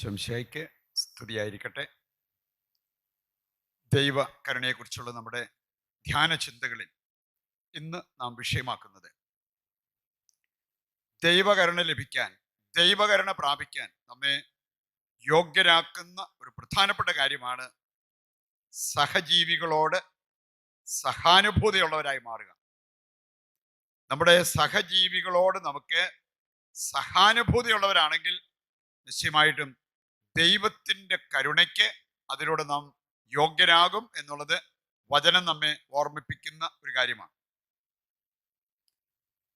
ശംശയ്ക്ക് സ്തുതിയായിരിക്കട്ടെ. ദൈവ കരുണയെക്കുറിച്ചുള്ള നമ്മുടെ ധ്യാന ചിന്തകളിൽ ഇന്ന് നാം വിഷയമാക്കുന്നത് ദൈവകരുണ ലഭിക്കാൻ ദൈവകരുണ പ്രാപിക്കാൻ നമ്മെ യോഗ്യരാക്കുന്ന ഒരു പ്രധാനപ്പെട്ട കാര്യമാണ് സഹജീവികളോട് സഹാനുഭൂതിയുള്ളവരായി മാറുക. നമ്മുടെ സഹജീവികളോട് നമുക്ക് സഹാനുഭൂതിയുള്ളവരാണെങ്കിൽ നിശ്ചയമായിട്ടും ദൈവത്തിന്റെ കരുണയ്ക്ക് അതിലൂടെ നാം യോഗ്യരാകും എന്നുള്ളത് വചനം നമ്മെ ഓർമ്മിപ്പിക്കുന്ന ഒരു കാര്യമാണ്.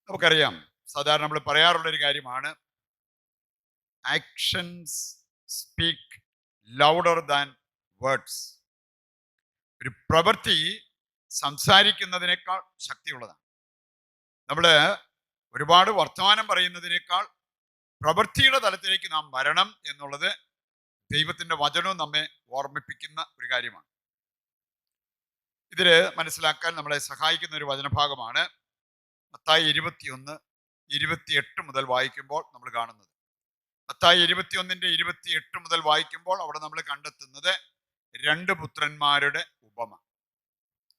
നമുക്കറിയാം സാധാരണ നമ്മൾ പറയാറുള്ള ഒരു കാര്യമാണ് actions speak louder than words ഒരു പ്രവൃത്തി സംസാരിക്കുന്നതിനേക്കാൾ ശക്തിയുള്ളതാണ്. നമ്മൾ ഒരുപാട് വർത്തമാനം പറയുന്നതിനേക്കാൾ പ്രവൃത്തിയുടെ തലത്തിലേക്ക് നാം വരണം എന്നുള്ളത് ദൈവത്തിന്റെ വചനവും നമ്മെ ഓർമ്മിപ്പിക്കുന്ന ഒരു കാര്യമാണ്. ഇതിൽ മനസ്സിലാക്കാൻ നമ്മളെ സഹായിക്കുന്ന ഒരു വചനഭാഗമാണ് മത്തായി ഇരുപത്തിയൊന്ന് ഇരുപത്തിയെട്ട് മുതൽ വായിക്കുമ്പോൾ നമ്മൾ കാണുന്നത്. മത്തായി ഇരുപത്തിയൊന്നിന്റെ ഇരുപത്തിയെട്ട് മുതൽ വായിക്കുമ്പോൾ അവിടെ നമ്മൾ കണ്ടെത്തുന്നത് രണ്ട് പുത്രന്മാരുടെ ഉപമ.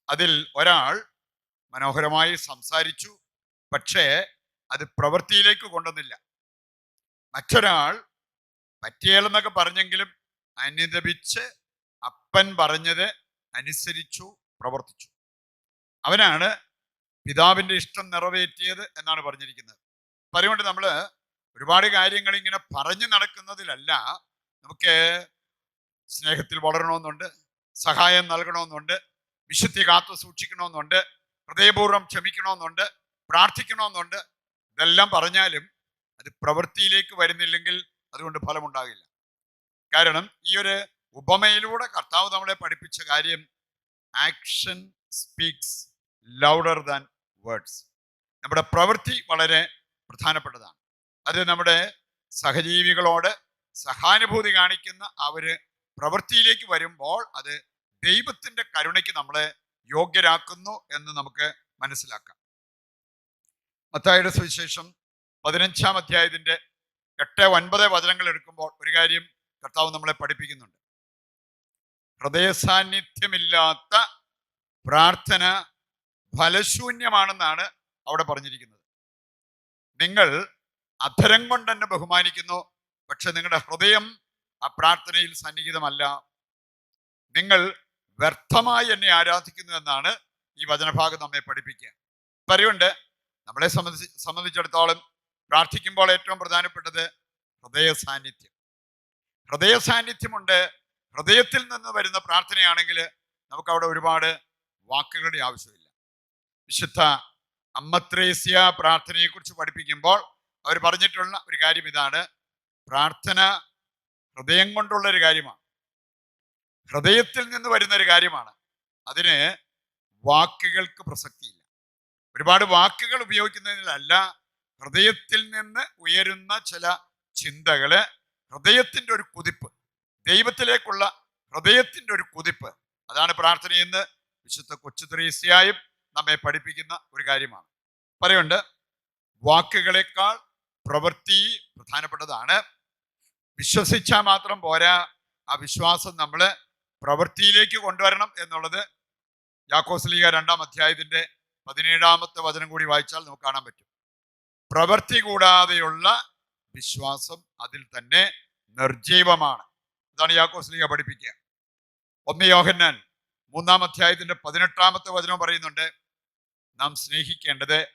അതിൽ ഒരാൾ മനോഹരമായി സംസാരിച്ചു പക്ഷേ അത് പ്രവൃത്തിയിലേക്ക് കൊണ്ടുവന്നില്ല. മറ്റൊരാൾ പറ്റിയാലെന്നൊക്കെ പറഞ്ഞെങ്കിലും അനുദപിച്ച് അപ്പൻ പറഞ്ഞത് അനുസരിച്ചു പ്രവർത്തിച്ചു. അവനാണ് പിതാവിന്റെ ഇഷ്ടം നിറവേറ്റിയത് എന്നാണ് പറഞ്ഞിരിക്കുന്നത്. അപ്പം അതുകൊണ്ട് നമ്മൾ ഒരുപാട് കാര്യങ്ങൾ ഇങ്ങനെ പറഞ്ഞു നടക്കുന്നതിലല്ല നമുക്ക് സ്നേഹത്തിൽ വളരണമെന്നുണ്ട് സഹായം നൽകണമെന്നുണ്ട് വിശുദ്ധി കാത്തു സൂക്ഷിക്കണമെന്നുണ്ട് ഹൃദയപൂർവം ക്ഷമിക്കണമെന്നുണ്ട് പ്രാർത്ഥിക്കണമെന്നുണ്ട്. ഇതെല്ലാം പറഞ്ഞാലും അത് പ്രവൃത്തിയിലേക്ക് വരുന്നില്ലെങ്കിൽ അതുകൊണ്ട് ഫലമുണ്ടാകില്ല. കാരണം ഈ ഒരു ഉപമയിലൂടെ കർത്താവ് നമ്മളെ പഠിപ്പിച്ച കാര്യം action speaks louder than words നമ്മുടെ പ്രവൃത്തി വളരെ പ്രധാനപ്പെട്ടതാണ്. അത് നമ്മുടെ സഹജീവികളോട് സഹാനുഭൂതി കാണിക്കുന്ന ആ ഒരു പ്രവൃത്തിയിലേക്ക് വരുമ്പോൾ അത് ദൈവത്തിന്റെ കരുണയ്ക്ക് നമ്മളെ യോഗ്യരാക്കുന്നു എന്ന് നമുക്ക് മനസ്സിലാക്കാം. മത്തായുടെ സുവിശേഷം പതിനഞ്ചാം അധ്യായത്തിന്റെ എട്ട് ഒൻപത് വചനങ്ങൾ എടുക്കുമ്പോൾ ഒരു കാര്യം കർത്താവ് നമ്മളെ പഠിപ്പിക്കുന്നുണ്ട്. ഹൃദയ സാന്നിധ്യമില്ലാത്ത പ്രാർത്ഥന ഫലശൂന്യമാണെന്നാണ് അവിടെ പറഞ്ഞിരിക്കുന്നത്. നിങ്ങൾ അധരം കൊണ്ട് തന്നെ ബഹുമാനിക്കുന്നു പക്ഷെ നിങ്ങളുടെ ഹൃദയം ആ പ്രാർത്ഥനയിൽ സന്നിഹിതമല്ല. നിങ്ങൾ വ്യർത്ഥമായി എന്നെ ആരാധിക്കുന്നു എന്നാണ് ഈ വചനഭാഗം നമ്മെ പഠിപ്പിക്കുക. പറയുണ്ട് നമ്മളെ സംബന്ധിച്ച് സംബന്ധിച്ചിടത്തോളം പ്രാർത്ഥിക്കുമ്പോൾ ഏറ്റവും പ്രധാനപ്പെട്ടത് ഹൃദയ സാന്നിധ്യം ഹൃദയ സാന്നിധ്യമുണ്ട് ഹൃദയത്തിൽ നിന്ന് വരുന്ന പ്രാർത്ഥനയാണെങ്കിൽ നമുക്ക് അവിടെ ഒരുപാട് വാക്കുകളുടെ ആവശ്യമില്ല. വിശുദ്ധ അമ്മത്രേസ്യ പ്രാർത്ഥനയെക്കുറിച്ച് പഠിപ്പിക്കുമ്പോൾ അവർ പറഞ്ഞിട്ടുള്ള ഒരു കാര്യം ഇതാണ്. പ്രാർത്ഥന ഹൃദയം കൊണ്ടുള്ള ഒരു കാര്യമാണ്. ഹൃദയത്തിൽ നിന്ന് വരുന്ന ഒരു കാര്യമാണ്. അതിന് വാക്കുകൾക്ക് പ്രസക്തിയില്ല. ഒരുപാട് വാക്കുകൾ ഉപയോഗിക്കുന്നതിലല്ല ഹൃദയത്തിൽ നിന്ന് ഉയരുന്ന ചില ചിന്തകൾ ഹൃദയത്തിന്റെ ഒരു കുതിപ്പ് ദൈവത്തിലേക്കുള്ള ഹൃദയത്തിന്റെ ഒരു കുതിപ്പ് അതാണ് പ്രാർത്ഥനയെന്ന് വിശുദ്ധ കൊച്ചു ത്രീസിയായും നമ്മെ പഠിപ്പിക്കുന്ന ഒരു കാര്യമാണ്. പറയുണ്ട് വാക്കുകളെക്കാൾ പ്രവൃത്തി പ്രധാനപ്പെട്ടതാണ്. വിശ്വസിച്ചാൽ മാത്രം പോരാ ആ വിശ്വാസം നമ്മൾ പ്രവൃത്തിയിലേക്ക് കൊണ്ടുവരണം എന്നുള്ളത് യാക്കോസ്ലീഗ രണ്ടാം അധ്യായത്തിന്റെ പതിനേഴാമത്തെ വചനം കൂടി വായിച്ചാൽ നമുക്ക് കാണാൻ പറ്റും. പ്രവൃത്തി കൂടാതെയുള്ള വിശ്വാസം അതിൽ തന്നെ നിർജീവമാണ്. ഇതാണ് യാക്കോസ്ലിക പഠിപ്പിക്കുക. ഒന്ന് യോഹന്നാൻ മൂന്നാം അധ്യായത്തിന്റെ പതിനെട്ടാമത്തെ വചനം പറയുന്നുണ്ട് നാം സ്നേഹിക്കേണ്ടത്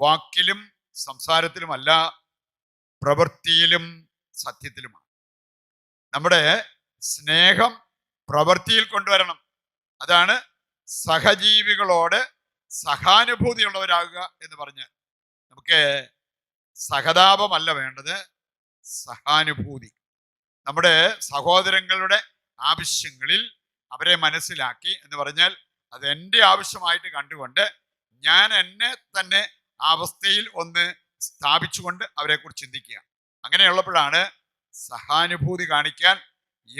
വാക്കിലും സംസാരത്തിലുമല്ല പ്രവൃത്തിയിലും സത്യത്തിലുമാണ്. നമ്മുടെ സ്നേഹം പ്രവൃത്തിയിൽ കൊണ്ടുവരണം. അതാണ് സഹജീവികളോട് സഹാനുഭൂതിയുള്ളവരാകുക എന്ന് പറഞ്ഞ് നമുക്ക് സഹതാപമല്ല വേണ്ടത് സഹാനുഭൂതി. നമ്മുടെ സഹോദരങ്ങളുടെ ആവശ്യങ്ങളിൽ അവരെ മനസ്സിലാക്കി എന്ന് പറഞ്ഞാൽ അത് എന്റെ ആവശ്യമായിട്ട് കണ്ടുകൊണ്ട് ഞാൻ എന്നെ തന്നെ ആ അവസ്ഥയിൽ ഒന്ന് സ്ഥാപിച്ചുകൊണ്ട് അവരെ കുറിച്ച് ചിന്തിക്കുക. അങ്ങനെയുള്ളപ്പോഴാണ് സഹാനുഭൂതി കാണിക്കാൻ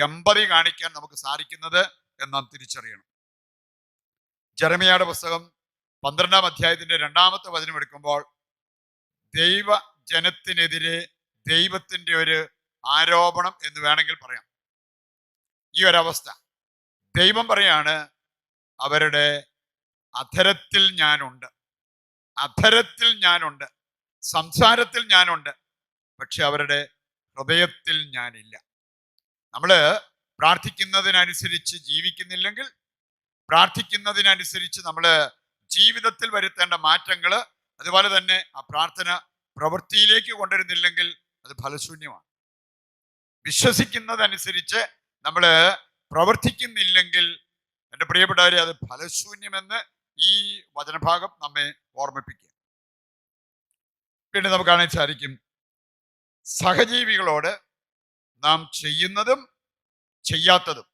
എമ്പതി കാണിക്കാൻ നമുക്ക് സാധിക്കുന്നത് എന്ന് നാം തിരിച്ചറിയണം. ജെറമിയയുടെ പുസ്തകം പന്ത്രണ്ടാം അധ്യായത്തിന്റെ രണ്ടാമത്തെ വചനം എടുക്കുമ്പോൾ ദൈവ ജനത്തിനെതിരെ ദൈവത്തിന്റെ ഒരു ആരോപണം എന്ന് വേണമെങ്കിൽ പറയാം. ഈ ഒരവസ്ഥ. ദൈവം പറയാണ് അവരുടെ അധരത്തിൽ ഞാനുണ്ട്. അധരത്തിൽ ഞാനുണ്ട്. സംസാരത്തിൽ ഞാനുണ്ട്. പക്ഷെ അവരുടെ ഹൃദയത്തിൽ ഞാനില്ല. നമ്മൾ പ്രാർത്ഥിക്കുന്നതിനനുസരിച്ച് ജീവിക്കുന്നില്ലെങ്കിൽ പ്രാർത്ഥിക്കുന്നതിനനുസരിച്ച് നമ്മൾ ജീവിതത്തിൽ വരുത്തേണ്ട മാറ്റങ്ങൾ അതുപോലെ തന്നെ ആ പ്രാർത്ഥന പ്രവൃത്തിയിലേക്ക് കൊണ്ടുവരുന്നില്ലെങ്കിൽ അത് ഫലശൂന്യമാണ്. വിശ്വസിക്കുന്നതനുസരിച്ച് നമ്മൾ പ്രവർത്തിക്കുന്നില്ലെങ്കിൽ എന്റെ പ്രിയപ്പെട്ടവരെ അത് ഫലശൂന്യമെന്ന് ഈ വചനഭാഗം നമ്മെ ഓർമ്മിപ്പിക്കുക. പിന്നെ കാണാൻ സാധിക്കും സഹജീവികളോട് നാം ചെയ്യുന്നതും ചെയ്യാത്തതും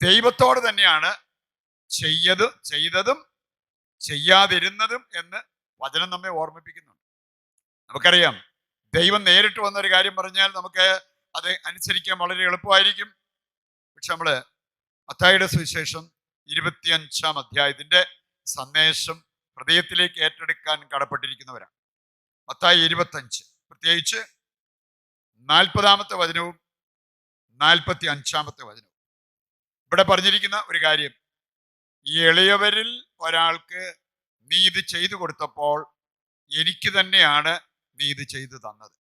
ദൈവത്തോട് തന്നെയാണ് ചെയ്യത് ചെയ്തതും ചെയ്യാതിരുന്നതും എന്ന് വചനം നമ്മെ ഓർമ്മിപ്പിക്കുന്നുണ്ട്. നമുക്കറിയാം ദൈവം നേരിട്ട് വന്ന ഒരു കാര്യം പറഞ്ഞാൽ നമുക്ക് അത് അനുസരിക്കാൻ വളരെ എളുപ്പമായിരിക്കും. പക്ഷെ നമ്മൾ അത്തായുടെ സുവിശേഷം ഇരുപത്തിയഞ്ചാം അധ്യായത്തിന്റെ സന്ദേശം ഹൃദയത്തിലേക്ക് ഏറ്റെടുക്കാൻ കടപ്പെട്ടിരിക്കുന്നവരാണ്. മത്തായി ഇരുപത്തഞ്ച് പ്രത്യേകിച്ച് നാൽപ്പതാമത്തെ വചനവും നാൽപ്പത്തി അഞ്ചാമത്തെ വചനവും. ഇവിടെ പറഞ്ഞിരിക്കുന്ന ഒരു കാര്യം ഈ എളിയവരിൽ ഒരാൾക്ക് നീ ഇത് ചെയ്തു കൊടുത്തപ്പോൾ എനിക്ക് തന്നെയാണ് നീ ഇത് ചെയ്തു തന്നത്.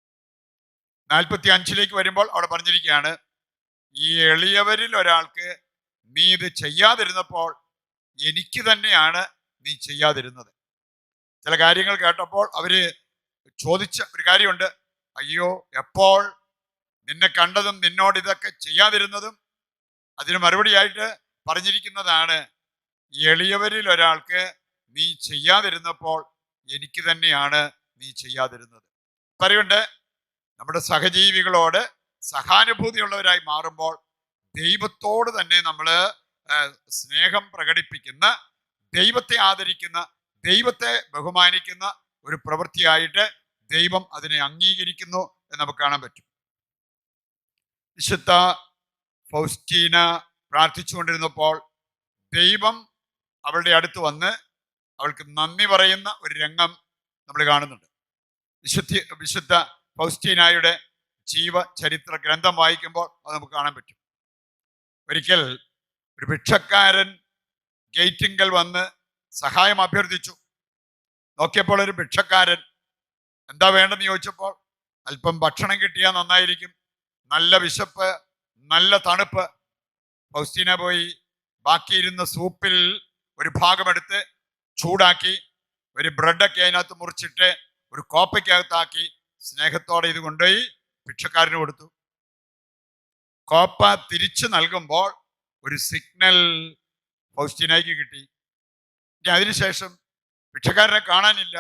നാൽപ്പത്തി അഞ്ചിലേക്ക് വരുമ്പോൾ അവിടെ പറഞ്ഞിരിക്കുകയാണ് ഈ എളിയവരിൽ ഒരാൾക്ക് നീ ഇത് ചെയ്യാതിരുന്നപ്പോൾ എനിക്ക് തന്നെയാണ് നീ ചെയ്യാതിരുന്നത്. ചില കാര്യങ്ങൾ കേട്ടപ്പോൾ അവർ ചോദിച്ച ഒരു കാര്യമുണ്ട് അയ്യോ എപ്പോൾ? നിന്നെ കണ്ടതും നിന്നോട് ഇതൊക്കെ ചെയ്യാതിരുന്നതും? അതിന് മറുപടിയായിട്ട് പറഞ്ഞിരിക്കുന്നതാണ് എളിയവരിൽ ഒരാൾക്ക് നീ ചെയ്യാതിരുന്നപ്പോൾ എനിക്ക് തന്നെയാണ് നീ ചെയ്യാതിരുന്നത്. പറയുണ്ട് നമ്മുടെ സഹജീവികളോട് സഹാനുഭൂതിയുള്ളവരായി മാറുമ്പോൾ ദൈവത്തോട് തന്നെ നമ്മൾ സ്നേഹം പ്രകടിപ്പിക്കുന്ന ദൈവത്തെ ആദരിക്കുന്ന ദൈവത്തെ ബഹുമാനിക്കുന്ന ഒരു പ്രവൃത്തിയായിട്ട് ദൈവം അതിനെ അംഗീകരിക്കുന്നു എന്ന് നമുക്ക് കാണാൻ പറ്റും. വിശുദ്ധ ഫൗസ്റ്റീന പ്രാർത്ഥിച്ചുകൊണ്ടിരുന്നപ്പോൾ ദൈവം അവളുടെ അടുത്ത് വന്ന് അവൾക്ക് നന്ദി പറയുന്ന ഒരു രംഗം നമ്മൾ കാണുന്നുണ്ട്. വിശുദ്ധ വിശുദ്ധ ഫൗസ്റ്റീനായുടെ ജീവചരിത്ര ഗ്രന്ഥം വായിക്കുമ്പോൾ അത് നമുക്ക് കാണാൻ പറ്റും. ഒരിക്കൽ ഒരു ഭിക്ഷക്കാരൻ ഗേറ്റിങ്കൽ വന്ന് സഹായം അഭ്യർത്ഥിച്ചു. നോക്കിയപ്പോൾ ഒരു ഭിക്ഷക്കാരൻ എന്താ വേണ്ടെന്ന് ചോദിച്ചപ്പോൾ അല്പം ഭക്ഷണം കിട്ടിയാൽ നന്നായിരിക്കും നല്ല വിശപ്പ് നല്ല തണുപ്പ്. ഫൗസ്റ്റീന പോയി ബാക്കിയിരുന്ന സൂപ്പിൽ ഒരു ഭാഗമെടുത്ത് ചൂടാക്കി ഒരു ബ്രെഡൊക്കെ അതിനകത്ത് മുറിച്ചിട്ട് ഒരു കോപ്പയ്ക്കകത്താക്കി സ്നേഹത്തോടെ ഇത് കൊണ്ടുപോയി ഭിക്ഷക്കാരന് കൊടുത്തു. കോപ്പ തിരിച്ചു നൽകുമ്പോൾ ഒരു സിഗ്നൽ ഫൗസ്റ്റീനയ്ക്ക് കിട്ടി. ഇനി അതിനുശേഷം ഭിക്ഷക്കാരനെ കാണാനില്ല.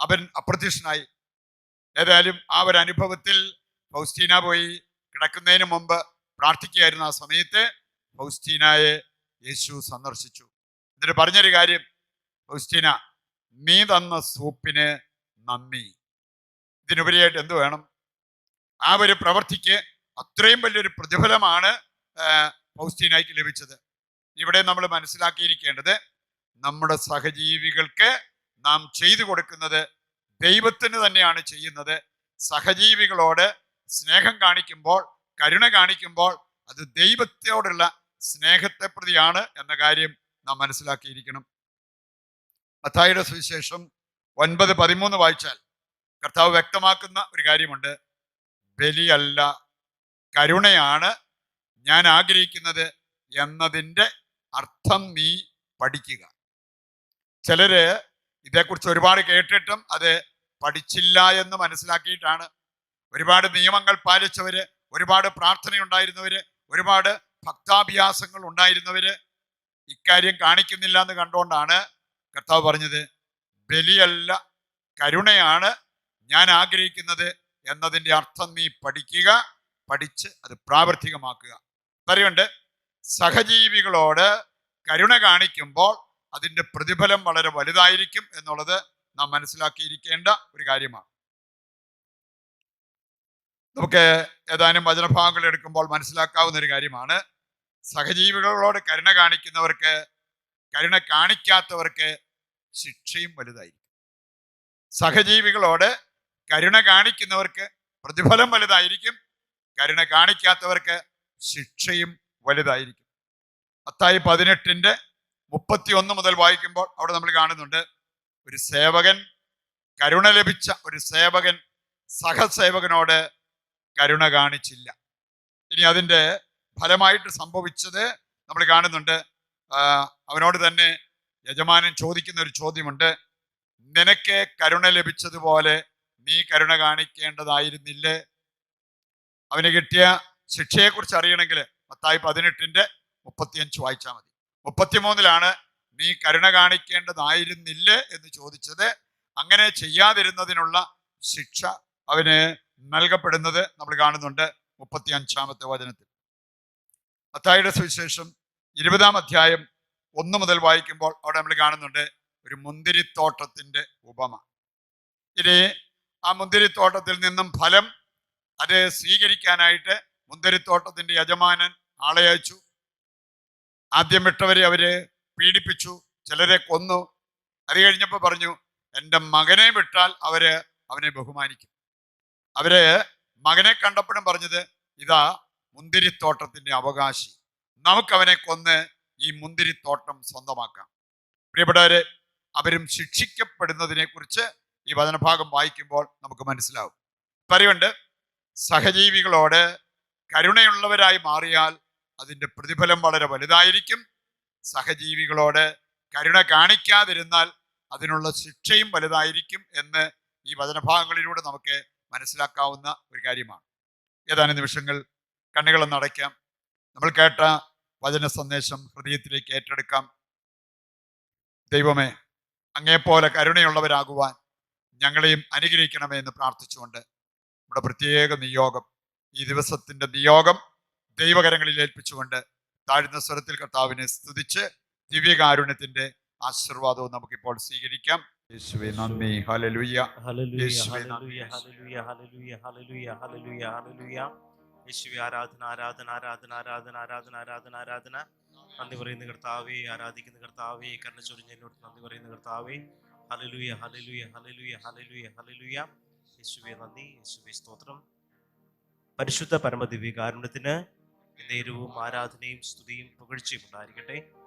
അവൻ അപ്രത്യക്ഷനായി. ഏതായാലും ആ ഒരു അനുഭവത്തിൽ ഫൗസ്റ്റീന പോയി കിടക്കുന്നതിന് മുമ്പ് പ്രാർത്ഥിക്കുകയായിരുന്നു ആ സമയത്ത് ഫൗസ്റ്റീനയെ യേശു സന്ദർശിച്ചു. എന്നിട്ട് പറഞ്ഞൊരു കാര്യം ഫൗസ്റ്റീന നീ തന്ന സൂപ്പിന് നന്ദി. ഇതിനുപരിയായിട്ട് എന്ത് വേണം? ആ ഒരു പ്രവൃത്തിക്ക് അത്രയും വലിയൊരു പ്രതിഫലമാണ് ആ, ഫൗസ്റ്റീനായിക്ക് ലഭിച്ചത്. ഇവിടെ നമ്മൾ മനസ്സിലാക്കിയിരിക്കേണ്ടത് നമ്മുടെ സഹജീവികൾക്ക് നാം ചെയ്തു കൊടുക്കുന്നത് ദൈവത്തിന് തന്നെയാണ് ചെയ്യുന്നത്. സഹജീവികളോട് സ്നേഹം കാണിക്കുമ്പോൾ കരുണ കാണിക്കുമ്പോൾ അത് ദൈവത്തോടുള്ള സ്നേഹത്തെ പ്രതിയാണ് എന്ന കാര്യം നാം മനസ്സിലാക്കിയിരിക്കണം. മത്തായിയുടെ സുവിശേഷം ഒൻപത് പതിമൂന്ന് വായിച്ചാൽ കർത്താവ് വ്യക്തമാക്കുന്ന ഒരു കാര്യമുണ്ട്. ബലിയല്ല കരുണയാണ് ഞാൻ ആഗ്രഹിക്കുന്നത് എന്നതിന്റെ അർത്ഥം നീ പഠിക്കുക. ചിലര് ഇതേക്കുറിച്ച് ഒരുപാട് കേട്ടിട്ടും അത് പഠിച്ചില്ല എന്ന് മനസ്സിലാക്കിയിട്ടാണ്. ഒരുപാട് നിയമങ്ങൾ പാലിച്ചവര് ഒരുപാട് പ്രാർത്ഥനയുണ്ടായിരുന്നവര് ഒരുപാട് ഭക്താഭ്യാസങ്ങൾ ഉണ്ടായിരുന്നവര് ഇക്കാര്യം കാണിക്കുന്നില്ല എന്ന് കണ്ടുകൊണ്ടാണ് കർത്താവ് പറഞ്ഞത് ബലിയല്ല കരുണയാണ് ഞാൻ ആഗ്രഹിക്കുന്നത് എന്നതിന്റെ അർത്ഥം നീ പഠിക്കുക പഠിച്ച് അത് പ്രാവർത്തികമാക്കുക. പറയുണ്ട് സഹജീവികളോട് കരുണ കാണിക്കുമ്പോൾ അതിന്റെ പ്രതിഫലം വളരെ വലുതായിരിക്കും എന്നുള്ളത് നാം മനസ്സിലാക്കിയിരിക്കേണ്ട ഒരു കാര്യമാണ്. നമുക്ക് ഏതാനും വചനഭാഗങ്ങൾ എടുക്കുമ്പോൾ മനസ്സിലാക്കാവുന്ന ഒരു കാര്യമാണ്. സഹജീവികളോട് കരുണ കാണിക്കുന്നവർക്ക് കരുണ കാണിക്കാത്തവർക്ക് ശിക്ഷയും വലുതായിരിക്കും. സഹജീവികളോട് കരുണ കാണിക്കുന്നവർക്ക് പ്രതിഫലം വലുതായിരിക്കും. കരുണ കാണിക്കാത്തവർക്ക് ശിക്ഷയും വലുതായിരിക്കും. അത്തായി പതിനെട്ടിന്റെ മുപ്പത്തി ഒന്ന് മുതൽ വായിക്കുമ്പോൾ അവിടെ നമ്മൾ കാണുന്നുണ്ട് ഒരു സേവകൻ കരുണ ലഭിച്ച ഒരു സേവകൻ സഹസേവകനോട് കരുണ കാണിച്ചില്ല. ഇനി അതിന്റെ ഫലമായിട്ട് സംഭവിച്ചത് നമ്മൾ കാണുന്നുണ്ട് അവനോട് തന്നെ യജമാനൻ ചോദിക്കുന്ന ഒരു ചോദ്യമുണ്ട്. നിനക്ക് കരുണ ലഭിച്ചതുപോലെ നീ കരുണ കാണിക്കേണ്ടതായിരുന്നില്ലേ. അവന് കിട്ടിയ ശിക്ഷയെക്കുറിച്ച് അറിയണമെങ്കിൽ പത്തായി പതിനെട്ടിന്റെ മുപ്പത്തിയഞ്ച് വായിച്ചാൽ മതി. മുപ്പത്തിമൂന്നിലാണ് നീ കരുണ കാണിക്കേണ്ടതായിരുന്നില്ലേ എന്ന് ചോദിച്ചത്. അങ്ങനെ ചെയ്യാതിരുന്നതിനുള്ള ശിക്ഷ അവന് നൽകപ്പെടുന്നത് നമ്മൾ കാണുന്നുണ്ട് മുപ്പത്തി അഞ്ചാമത്തെ വചനത്തിൽ. അത്തായുടെ സുവിശേഷം ഇരുപതാം അധ്യായം ഒന്ന് മുതൽ വായിക്കുമ്പോൾ അവിടെ നമ്മൾ കാണുന്നുണ്ട് ഒരു മുന്തിരിത്തോട്ടത്തിന്റെ ഉപമ. ഇനി ആ മുന്തിരിത്തോട്ടത്തിൽ നിന്നും ഫലം അത് സ്വീകരിക്കാനായിട്ട് മുന്തിരിത്തോട്ടത്തിന്റെ യജമാനൻ ആളെ അയച്ചു. ആദ്യം വിട്ടവരെ അവർ പീഡിപ്പിച്ചു ചിലരെ കൊന്നു. അത് കഴിഞ്ഞപ്പോൾ പറഞ്ഞു എന്റെ മകനെ വിട്ടാൽ അവർ അവനെ ബഹുമാനിക്കും. അവർ മകനെ കണ്ടപ്പോഴും പറഞ്ഞത് ഇതാ മുന്തിരിത്തോട്ടത്തിന്റെ അവകാശി. നമുക്കവനെ കൊന്ന് ഈ മുന്തിരിത്തോട്ടം സ്വന്തമാക്കാം. പ്രിയപ്പെട്ടവര് അവരും ശിക്ഷിക്കപ്പെടുന്നതിനെ കുറിച്ച് ഈ വചനഭാഗം വായിക്കുമ്പോൾ നമുക്ക് മനസ്സിലാവും. പറയുണ്ട് സഹജീവികളോട് കരുണയുള്ളവരായി മാറിയാൽ അതിന്റെ പ്രതിഫലം വളരെ വലുതായിരിക്കും. സഹജീവികളോട് കരുണ കാണിക്കാതിരുന്നാൽ അതിനുള്ള ശിക്ഷയും വലുതായിരിക്കും എന്ന് ഈ വചനഭാഗങ്ങളിലൂടെ നമുക്ക് മനസ്സിലാക്കാവുന്ന ഒരു കാര്യമാണ്. ഏതാനും നിമിഷങ്ങൾ കണ്ണുകളൊന്നടയ്ക്കാം നമ്മൾ കേട്ട വചന സന്ദേശം ഹൃദയത്തിലേക്ക് ഏറ്റെടുക്കാം. ദൈവമേ അങ്ങേപ്പോലെ കരുണയുള്ളവരാകുവാൻ ഞങ്ങളെയും അനുഗ്രഹിക്കണമേ എന്ന് പ്രാർത്ഥിച്ചുകൊണ്ട് നമ്മുടെ പ്രത്യേക നിയോഗം ഈ ദിവസത്തിന്റെ നിയോഗം ദൈവകരങ്ങളിൽ ഏൽപ്പിച്ചുകൊണ്ട് താഴ്ന്ന സ്വരത്തിൽ കർത്താവിനെ സ്തുതിച്ച് ദിവ്യകാരുണ്യത്തിന്റെ ആശീർവാദവും നമുക്കിപ്പോൾ സ്വീകരിക്കാം. യേശുവേ നന്ദി. ഹല്ലേലൂയ. നന്ദി. ഹല്ലേലൂയ ഹല്ലേലൂയ ഹല്ലേലൂയ ഹല്ലേലൂയ ഹല്ലേലൂയ. യേശുവേ ആരാധന ആരാധന ആരാധന ആരാധന ആരാധന ആരാധന ആരാധന. നന്ദി പറയുന്ന കർത്താവേ ആരാധിക്കുന്ന കർത്താവേ കരുണ ചൊരിഞ്ഞതിനോട് നന്ദി പറയുന്ന കർത്താവേ. ഹലലുയ ഹലലുയ ഹലലുയ ഹലലുയ ഹലലുയ യേശുവേ നന്ദി യേശുവേ സ്തോത്രം. പരിശുദ്ധ പരമദിവ്യ കാരുണ്യത്തിന് നേരവും ആരാധനയും സ്തുതിയും പുകഴ്ചയും ഉണ്ടായിരിക്കട്ടെ.